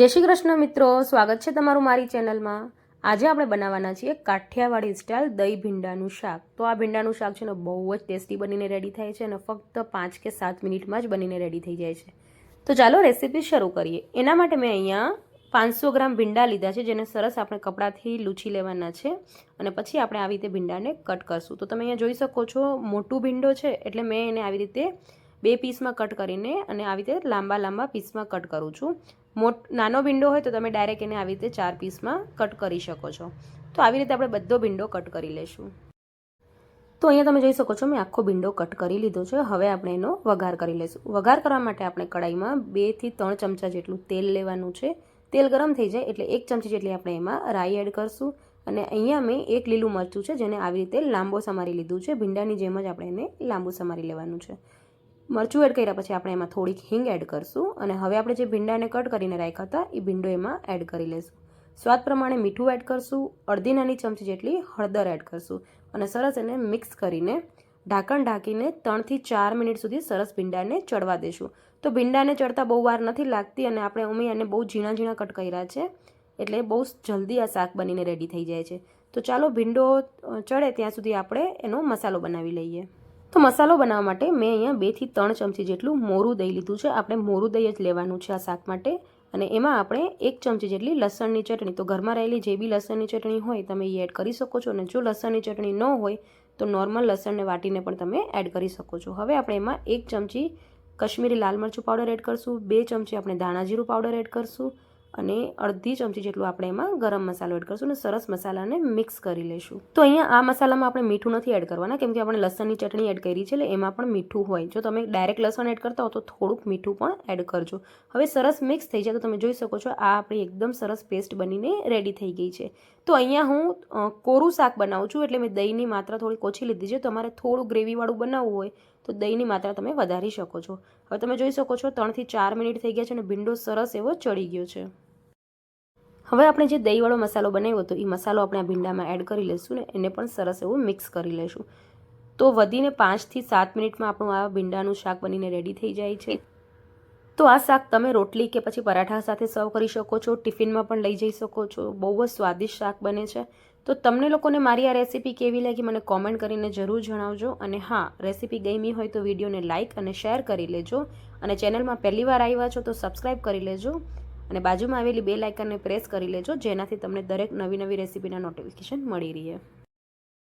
જય શ્રી કૃષ્ણ મિત્રો, સ્વાગત છે તમારું મારી ચેનલમાં. આજે આપણે બનાવવાના છીએ કાઠિયાવાડી સ્ટાઇલ દહીં ભીંડાનું શાક. તો આ ભીંડાનું શાક છે ને બહુ જ ટેસ્ટી બનીને રેડી થાય છે અને ફક્ત પાંચ કે સાત મિનિટમાં જ બનીને રેડી થઈ જાય છે. તો ચાલો રેસીપી શરૂ કરીએ. એના માટે મેં અહીંયા પાંચસો ગ્રામ ભીંડા લીધા છે, જેને સરસ આપણે કપડાથી લૂછી લેવાના છે અને પછી આપણે આવી રીતે ભીંડાને કટ કરશું. તો તમે અહીંયા જોઈ શકો છો, મોટું ભીંડો છે, એટલે મેં એને આવી રીતે બે પીસમાં કટ કરીને અને આવી રીતે લાંબા લાંબા પીસમાં કટ કરું છું. મોટ, નાનો ભીંડો હોય તો તમે ડાયરેક્ટ એને આવી રીતે ચાર પીસમાં કટ કરી શકો છો. તો આવી રીતે આપણે બધો ભીંડો કટ કરી લઈશું તો અહીંયા તમે જોઈ શકો છો મેં આખો ભીંડો કટ કરી લીધો છે. હવે આપણે એનો વઘાર કરી લઈશું વઘાર કરવા માટે આપણે કડાઈમાં બેથી ત્રણ ચમચા જેટલું તેલ લેવાનું છે. તેલ ગરમ થઈ જાય એટલે એક ચમચી જેટલી આપણે એમાં રાઈ એડ કરશું. અને અહીંયા મેં એક લીલું મરચું છે જેને આવી રીતે લાંબો સમારી લીધું છે. ભીંડાની જેમ જ આપણે એને લાંબુ સમારી લેવાનું છે. મરચું એડ કર્યા પછી આપણે એમાં થોડીક હિંગ એડ કરશું અને હવે આપણે જે ભીંડાને કટ કરીને રાખ્યા હતા એ ભીંડો એમાં એડ કરી લઈશું સ્વાદ પ્રમાણે મીઠું એડ કરશું, અડધી નાની ચમચી જેટલી હળદર એડ કરશું અને સરસ એને મિક્સ કરીને ઢાંકણ ઢાંકીને ત્રણથી ચાર મિનિટ સુધી સરસ ભીંડાને ચડવા દેશું. તો ભીંડાને ચડતા બહુ વાર નથી લાગતી અને આપણે ઉમી એને બહુ ઝીણા ઝીણા કટ કર્યા છે, એટલે બહુ જલ્દી આ શાક બનીને રેડી થઈ જાય છે. તો ચાલો ભીંડો ચડે ત્યાં સુધી આપણે એનો મસાલો બનાવી લઈએ. તો મસાલો બનાવવા માટે મેં અહીંયા બેથી ત્રણ ચમચી જેટલું મોરું દહીં લીધું છે. આપણે મોરું દહીં જ લેવાનું છે આ શાક માટે. અને એમાં આપણે એક ચમચી જેટલી લસણની ચટણી. તો ઘરમાં રહેલી જે બી લસણની ચટણી હોય તમે એ એડ કરી શકો છો. અને જો લસણની ચટણી ન હોય, તો નોર્મલ લસણને વાટીને પણ તમે એડ કરી શકો છો. હવે આપણે એમાં એક ચમચી કશ્મીરી લાલ મરચું પાવડર એડ કરશું. બે ચમચી આપણે દાણા જીરું પાવડર એડ કરશું. અને અડધી ચમચી જેટલું આપણે એમાં ગરમ મસાલો એડ કરીશું અને સરસ મસાલાને મિક્સ કરી લઈશું. તો અહીંયા આ મસાલામાં આપણે મીઠું નથી એડ કરવાના, કેમ કે આપણે લસણની ચટણી એડ કરી છે એટલે એમાં પણ મીઠું હોય. જો તમે ડાયરેક્ટ લસણ એડ કરતા હો તો થોડુંક મીઠું પણ એડ કરજો. હવે સરસ મિક્સ થઈ જાય તો તમે જોઈ શકો છો આ આપણી એકદમ સરસ પેસ્ટ બનીને રેડી થઈ ગઈ છે. તો અહીંયા હું કોરું શાક બનાવું છું એટલે મેં દહીંની માત્રા થોડીક ઓછી લીધી છે. તમારે થોડું ગ્રેવીવાળું બનાવવું હોય તો દહીંની માત્રા તમે વધારી શકો છો. હવે તમે જોઈ શકો છો ત્રણથી ચાર મિનિટ થઈ ગયા છે અને ભીંડો સરસ એવો ચડી ગયો છે. હવે આપણે જે દહીંવાળો મસાલો બનાવ્યો હતો, એ મસાલો આપણે આ ભીંડામાં એડ કરી લઈશું ને એને પણ સરસ એવું મિક્સ કરી લઈશું. તો વધીને પાંચથી સાત મિનિટમાં આપણું આ ભીંડાનું શાક બનીને રેડી થઈ જાય છે. તો આ શાક તમે રોટલી કે પછી પરાઠા સાથે સર્વ કરી શકો છો, ટિફિનમાં પણ લઈ જઈ શકો છો. બહુ જ સ્વાદિષ્ટ શાક બને છે. તો તમને લોકોને મારી આ રેસીપી કેવી લાગી મને કોમેન્ટ કરીને જરૂર જણાવજો. અને હા, રેસીપી ગમી હોય તો વિડીયોને લાઇક અને શેર કરી લેજો. અને ચેનલમાં પહેલી વાર આવ્યા છો તો સબસ્ક્રાઈબ કરી લેજો. અને બાજુમાં આવેલી બે લાઇકનને પ્રેસ કરી લેજો, જેનાથી તમને દરેક નવી નવી રેસીપીના નોટિફિકેશન મળી રહે.